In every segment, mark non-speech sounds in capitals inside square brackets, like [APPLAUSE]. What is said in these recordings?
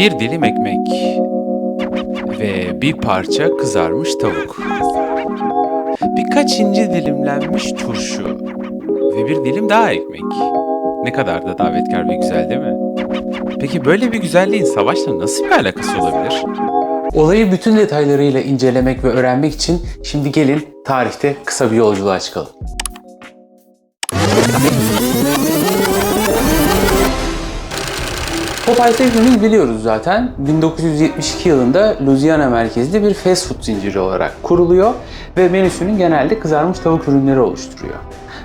Bir dilim ekmek ve bir parça kızarmış tavuk. Birkaç ince dilimlenmiş turşu ve bir dilim daha ekmek. Ne kadar da davetkar ve güzel değil mi? Peki böyle bir güzelliğin savaşla nasıl bir alakası olabilir? Olayı bütün detaylarıyla incelemek ve öğrenmek için şimdi gelin tarihte kısa bir yolculuğa çıkalım. Popeyes hepimiz biliyoruz zaten. 1972 yılında Louisiana merkezli bir fast food zinciri olarak kuruluyor ve menüsünün genelde kızarmış tavuk ürünleri oluşturuyor.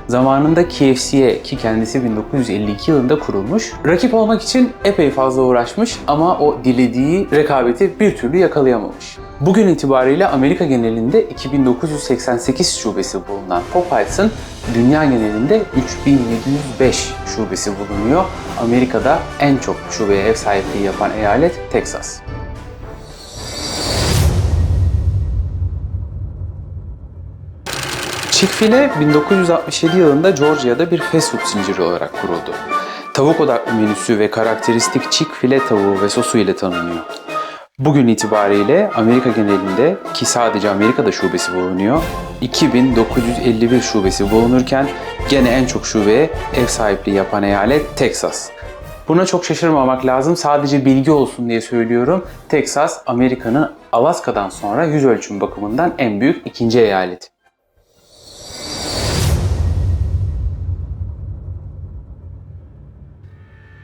Zamanında KFC'ye ki kendisi 1952 yılında kurulmuş. Rakip olmak için epey fazla uğraşmış ama o dilediği rekabeti bir türlü yakalayamamış. Bugün itibariyle Amerika genelinde 2988 şubesi bulunan Popeyes'ın dünya genelinde 3705 şubesi bulunuyor. Amerika'da en çok şubeye ev sahipliği yapan eyalet Texas. Chick-fil-A 1967 yılında Georgia'da bir fast food zinciri olarak kuruldu. Tavuk odaklı menüsü ve karakteristik Chick-fil-A tavuğu ve sosu ile tanınıyor. Bugün itibariyle Amerika genelinde ki sadece Amerika'da şubesi bulunuyor, 2951 şubesi bulunurken gene en çok şubeye ev sahipliği yapan eyalet Texas. Buna çok şaşırmamak lazım. Sadece bilgi olsun diye söylüyorum. Texas, Amerika'nın Alaska'dan sonra yüz ölçüm bakımından en büyük ikinci eyaleti.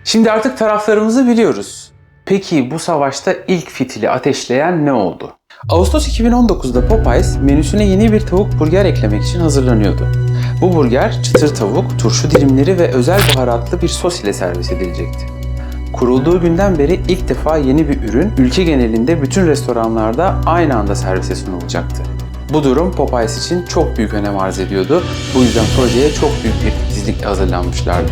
Şimdi artık taraflarımızı biliyoruz. Peki bu savaşta ilk fitili ateşleyen ne oldu? Ağustos 2019'da Popeyes menüsüne yeni bir tavuk burger eklemek için hazırlanıyordu. Bu burger çıtır tavuk, turşu dilimleri ve özel baharatlı bir sos ile servis edilecekti. Kurulduğu günden beri ilk defa yeni bir ürün ülke genelinde bütün restoranlarda aynı anda servise sunulacaktı. Bu durum Popeyes için çok büyük önem arz ediyordu. Bu yüzden projeye çok büyük bir titizlikle hazırlanmışlardı.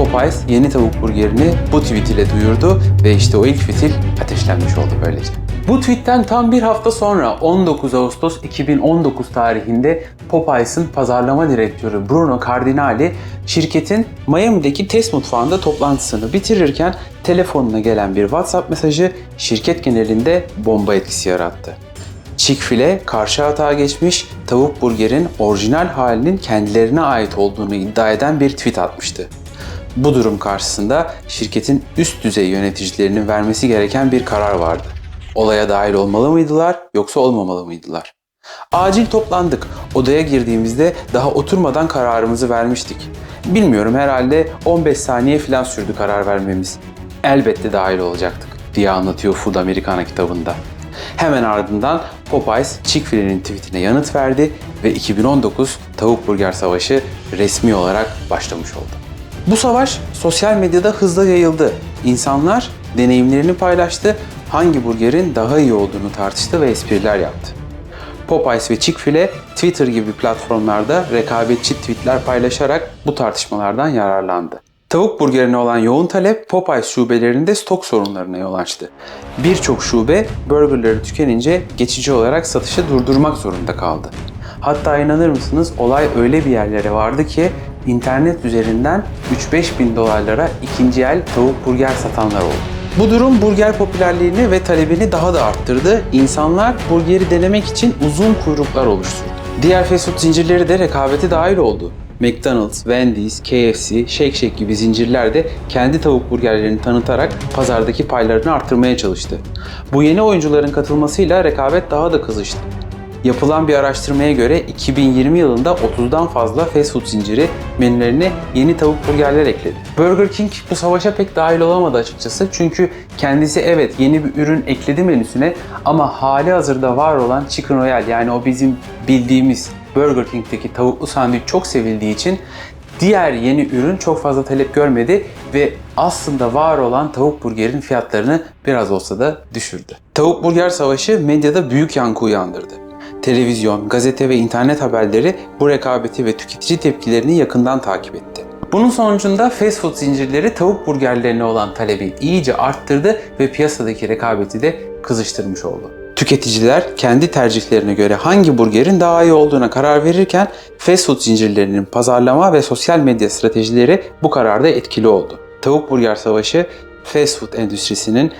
Popeyes yeni tavuk burgerini bu tweet ile duyurdu ve işte o ilk fitil ateşlenmiş oldu böylece. Bu tweetten tam bir hafta sonra 19 Ağustos 2019 tarihinde Popeyes'ın pazarlama direktörü Bruno Cardinali şirketin Miami'deki test mutfağında toplantısını bitirirken telefonuna gelen bir WhatsApp mesajı şirket genelinde bomba etkisi yarattı. Chick-fil-A karşı hata geçmiş, tavuk burgerin orijinal halinin kendilerine ait olduğunu iddia eden bir tweet atmıştı. Bu durum karşısında şirketin üst düzey yöneticilerinin vermesi gereken bir karar vardı. Olaya dahil olmalı mıydılar yoksa olmamalı mıydılar? Acil toplandık. Odaya girdiğimizde daha oturmadan kararımızı vermiştik. Bilmiyorum herhalde 15 saniye falan sürdü karar vermemiz. Elbette dahil olacaktık diye anlatıyor Food Americana kitabında. Hemen ardından Popeyes Chick-fil-A'nin tweetine yanıt verdi ve 2019 Tavuk Burger Savaşı resmi olarak başlamış oldu. Bu savaş sosyal medyada hızla yayıldı. İnsanlar deneyimlerini paylaştı, hangi burgerin daha iyi olduğunu tartıştı ve espriler yaptı. Popeyes ve Chick-fil-A Twitter gibi platformlarda rekabetçi tweetler paylaşarak bu tartışmalardan yararlandı. Tavuk burgerine olan yoğun talep Popeyes şubelerinde stok sorunlarına yol açtı. Birçok şube burgerleri tükenince geçici olarak satışı durdurmak zorunda kaldı. Hatta inanır mısınız olay öyle bir yerlere vardı ki internet üzerinden 3-5 bin dolarlara ikinci el tavuk burger satanlar oldu. Bu durum burger popülerliğini ve talebini daha da arttırdı. İnsanlar burgeri denemek için uzun kuyruklar oluşturdu. Diğer fast food zincirleri de rekabete dahil oldu. McDonald's, Wendy's, KFC, Shake Shack gibi zincirler de kendi tavuk burgerlerini tanıtarak pazardaki paylarını arttırmaya çalıştı. Bu yeni oyuncuların katılmasıyla rekabet daha da kızıştı. Yapılan bir araştırmaya göre 2020 yılında 30'dan fazla fast food zinciri menülerine yeni tavuk burgerler ekledi. Burger King bu savaşa pek dahil olamadı açıkçası çünkü kendisi evet yeni bir ürün ekledi menüsüne ama hali hazırda var olan Chicken Royale yani o bizim bildiğimiz Burger King'deki tavuklu sandviç çok sevildiği için diğer yeni ürün çok fazla talep görmedi ve aslında var olan tavuk burgerin fiyatlarını biraz olsa da düşürdü. Tavuk burger savaşı medyada büyük yankı uyandırdı. Televizyon, gazete ve internet haberleri bu rekabeti ve tüketici tepkilerini yakından takip etti. Bunun sonucunda fast food zincirleri tavuk burgerlerine olan talebi iyice arttırdı ve piyasadaki rekabeti de kızıştırmış oldu. Tüketiciler kendi tercihlerine göre hangi burgerin daha iyi olduğuna karar verirken fast food zincirlerinin pazarlama ve sosyal medya stratejileri bu kararda etkili oldu. Tavuk burger savaşı fast food endüstrisinin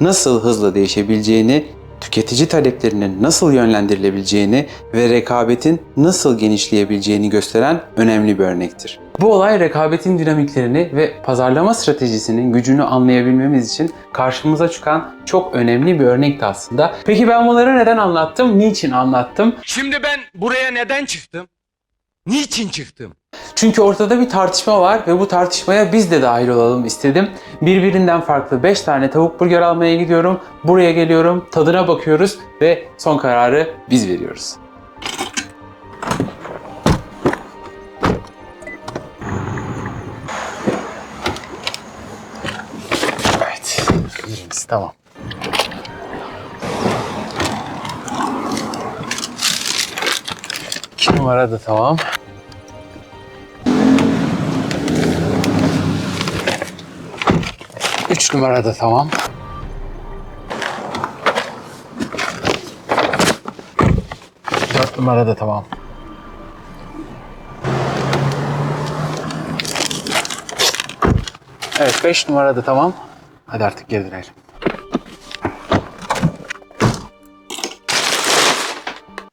nasıl hızla değişebileceğini, tüketici taleplerinin nasıl yönlendirilebileceğini ve rekabetin nasıl genişleyebileceğini gösteren önemli bir örnektir. Bu olay rekabetin dinamiklerini ve pazarlama stratejisinin gücünü anlayabilmemiz için karşımıza çıkan çok önemli bir örnekti aslında. Peki ben bunları neden anlattım? Niçin anlattım? Şimdi ben buraya neden çıktım? Niçin çıktım? Çünkü ortada bir tartışma var ve bu tartışmaya biz de dahil olalım istedim. Birbirinden farklı 5 tane tavuk burger almaya gidiyorum. Buraya geliyorum, tadına bakıyoruz ve son kararı biz veriyoruz. Evet, birincisi tamam. İki numara da tamam. Numara da tamam. Dört numara da tamam. Evet beş numara da tamam. Hadi artık geri dönelim.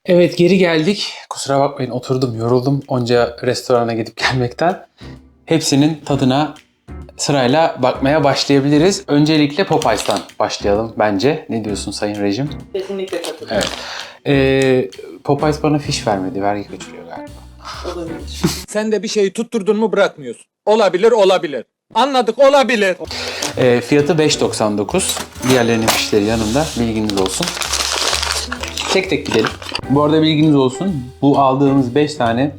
Evet geri geldik. Kusura bakmayın oturdum yoruldum onca restorana gidip gelmekten. Hepsinin tadına sırayla bakmaya başlayabiliriz. Öncelikle Popeyes'tan başlayalım bence. Ne diyorsun Sayın Rejim? Kesinlikle katılıyorum. Evet. Ee, Popeyes bana fiş vermedi. Vergi kaçırıyor galiba. Olabilir. [LAUGHS] Sen de bir şeyi tutturdun mu bırakmıyorsun. Olabilir, olabilir. Anladık, olabilir. Ee, fiyatı 5.99. Diğerlerinin fişleri yanımda. Bilginiz olsun. Tek tek gidelim. Bu arada bilginiz olsun. Bu aldığımız 5 tane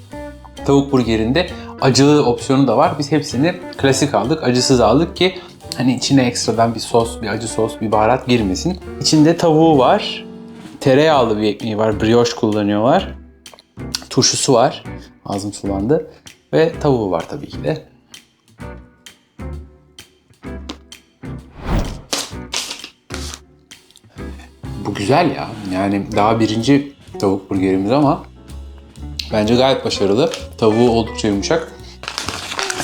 tavuk burgerinde acılı opsiyonu da var. Biz hepsini klasik aldık. Acısız aldık ki hani içine ekstradan bir sos, bir acı sos, bir baharat girmesin. İçinde tavuğu var. Tereyağlı bir ekmeği var. Brioche kullanıyorlar. Turşusu var. Ağzım sulandı. Ve tavuğu var tabii ki de. Bu güzel ya. Yani daha birinci tavuk burgerimiz ama bence gayet başarılı. Tavuğu oldukça yumuşak.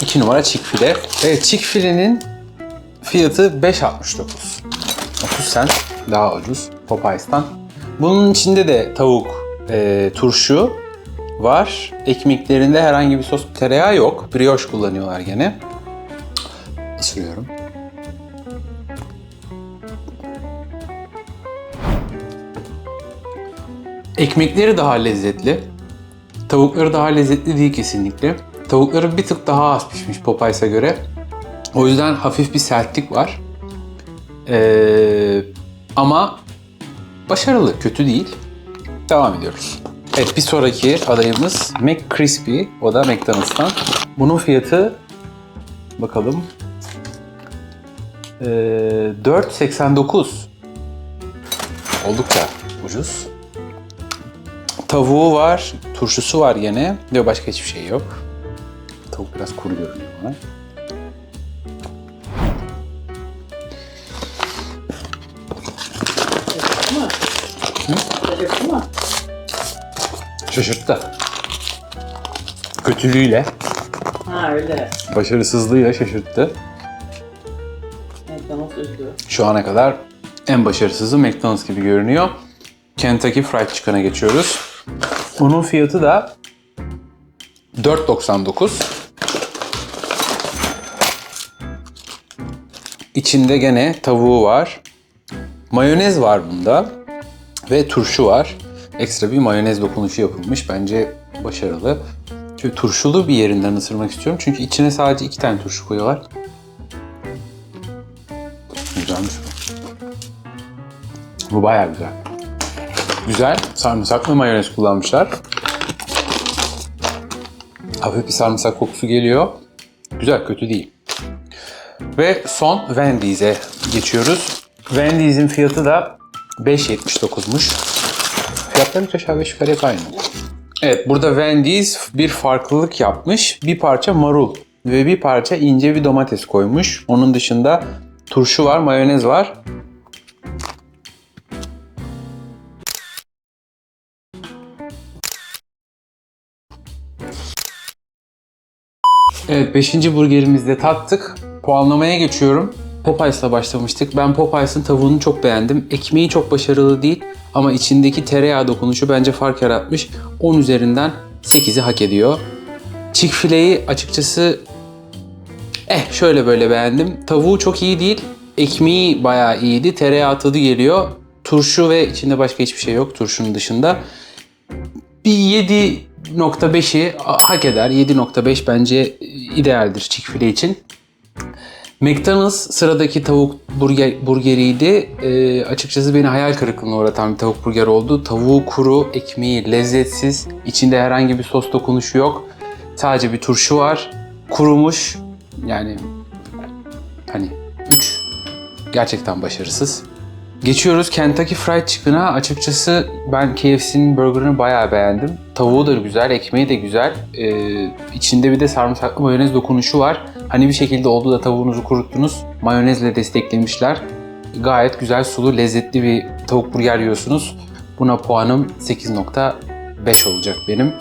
2 numara Chick-fil-A. Evet Chick-fil-A'nin fiyatı 5.69. 30 cent daha ucuz Popeyes'tan. Bunun içinde de tavuk e, turşu var. Ekmeklerinde herhangi bir sos tereyağı yok. Brioche kullanıyorlar gene. Isırıyorum. Ekmekleri daha lezzetli. Tavukları daha lezzetli değil kesinlikle. Tavukları bir tık daha az pişmiş Popeyes'a göre. O yüzden hafif bir sertlik var. Ee, ama başarılı, kötü değil. Devam ediyoruz. Evet bir sonraki adayımız McCrispy. O da McDonald's'tan. Bunun fiyatı bakalım. Ee, 4.89. Oldukça ucuz. Tavuğu var, turşusu var yine ve başka hiçbir şey yok. Tavuk biraz kuru görünüyor bana. Şaşırttı. Kötülüğüyle, Ha öyle. başarısızlığıyla şaşırttı. McDonald's üzdü. Şu ana kadar en başarısızı McDonald's gibi görünüyor. Kentucky Fried Chicken'a geçiyoruz. Bunun fiyatı da 4.99. İçinde gene tavuğu var. Mayonez var bunda. Ve turşu var. Ekstra bir mayonez dokunuşu yapılmış. Bence başarılı. Şöyle turşulu bir yerinden ısırmak istiyorum. Çünkü içine sadece iki tane turşu koyuyorlar. Güzelmiş bu. Bu bayağı güzel. Güzel. Sarımsaklı mayonez kullanmışlar. Hafif bir sarımsak kokusu geliyor. Güzel, kötü değil. Ve son Wendy's'e geçiyoruz. Wendy's'in fiyatı da 5.79'muş. Fiyatları üç aşağı beş yukarı hep aynı. Evet, burada Wendy's bir farklılık yapmış. Bir parça marul ve bir parça ince bir domates koymuş. Onun dışında turşu var, mayonez var. Evet 5. burgerimizi de tattık. Puanlamaya geçiyorum. Popeyes'la başlamıştık. Ben Popeyes'ın tavuğunu çok beğendim. Ekmeği çok başarılı değil ama içindeki tereyağı dokunuşu bence fark yaratmış. 10 üzerinden 8'i hak ediyor. Chick-fil-A'yı açıkçası eh şöyle böyle beğendim. Tavuğu çok iyi değil. Ekmeği bayağı iyiydi. Tereyağı tadı geliyor. Turşu ve içinde başka hiçbir şey yok turşunun dışında. Bir 7.5'i hak eder. 7.5 bence idealdir Chick-fil-A için. McDonald's sıradaki tavuk burger, burgeriydi. Ee, açıkçası beni hayal kırıklığına uğratan bir tavuk burger oldu. Tavuğu kuru, ekmeği lezzetsiz. İçinde herhangi bir sos dokunuşu yok. Sadece bir turşu var. Kurumuş. Yani hani 3. Gerçekten başarısız. Geçiyoruz Kentucky Fried Chicken'a. Açıkçası ben KFC'nin burgerını bayağı beğendim. Tavuğu da güzel, ekmeği de güzel. Ee, içinde bir de sarımsaklı mayonez dokunuşu var. Hani bir şekilde oldu da tavuğunuzu kuruttunuz. Mayonezle desteklemişler. Gayet güzel, sulu, lezzetli bir tavuk burger yiyorsunuz. Buna puanım 8.5 olacak benim.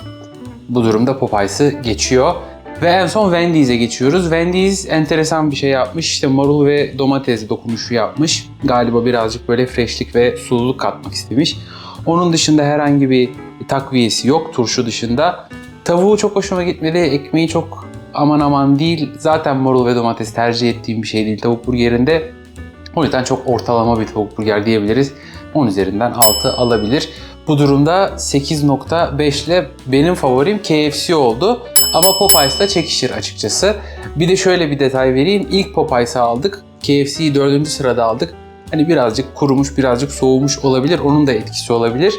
Bu durumda Popeyes'ı geçiyor. Ve en son Wendy's'e geçiyoruz. Wendy's enteresan bir şey yapmış. İşte marul ve domates dokunuşu yapmış. Galiba birazcık böyle freshlik ve sululuk katmak istemiş. Onun dışında herhangi bir takviyesi yok turşu dışında. Tavuğu çok hoşuma gitmedi. Ekmeği çok aman aman değil. Zaten marul ve domates tercih ettiğim bir şey değil tavuk burgerinde. O yüzden çok ortalama bir tavuk burger diyebiliriz. 10 üzerinden 6 alabilir. Bu durumda 8.5 ile benim favorim KFC oldu. Ama Popeyes da çekişir açıkçası. Bir de şöyle bir detay vereyim. İlk Popeyes'ı aldık. KFC'yi 4. sırada aldık. Hani birazcık kurumuş, birazcık soğumuş olabilir. Onun da etkisi olabilir.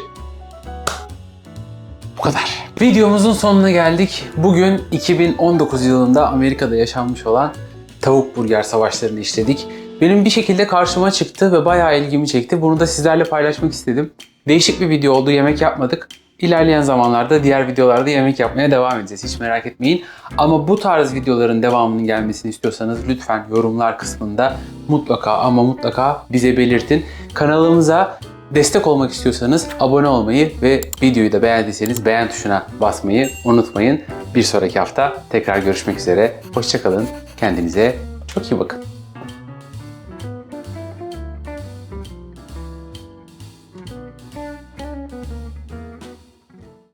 Bu kadar. Videomuzun sonuna geldik. Bugün 2019 yılında Amerika'da yaşanmış olan tavuk burger savaşlarını işledik. Benim bir şekilde karşıma çıktı ve bayağı ilgimi çekti. Bunu da sizlerle paylaşmak istedim. Değişik bir video oldu, yemek yapmadık. İlerleyen zamanlarda diğer videolarda yemek yapmaya devam edeceğiz. Hiç merak etmeyin. Ama bu tarz videoların devamının gelmesini istiyorsanız lütfen yorumlar kısmında mutlaka ama mutlaka bize belirtin. Kanalımıza destek olmak istiyorsanız abone olmayı ve videoyu da beğendiyseniz beğen tuşuna basmayı unutmayın. Bir sonraki hafta tekrar görüşmek üzere. Hoşçakalın. Kendinize çok iyi bakın.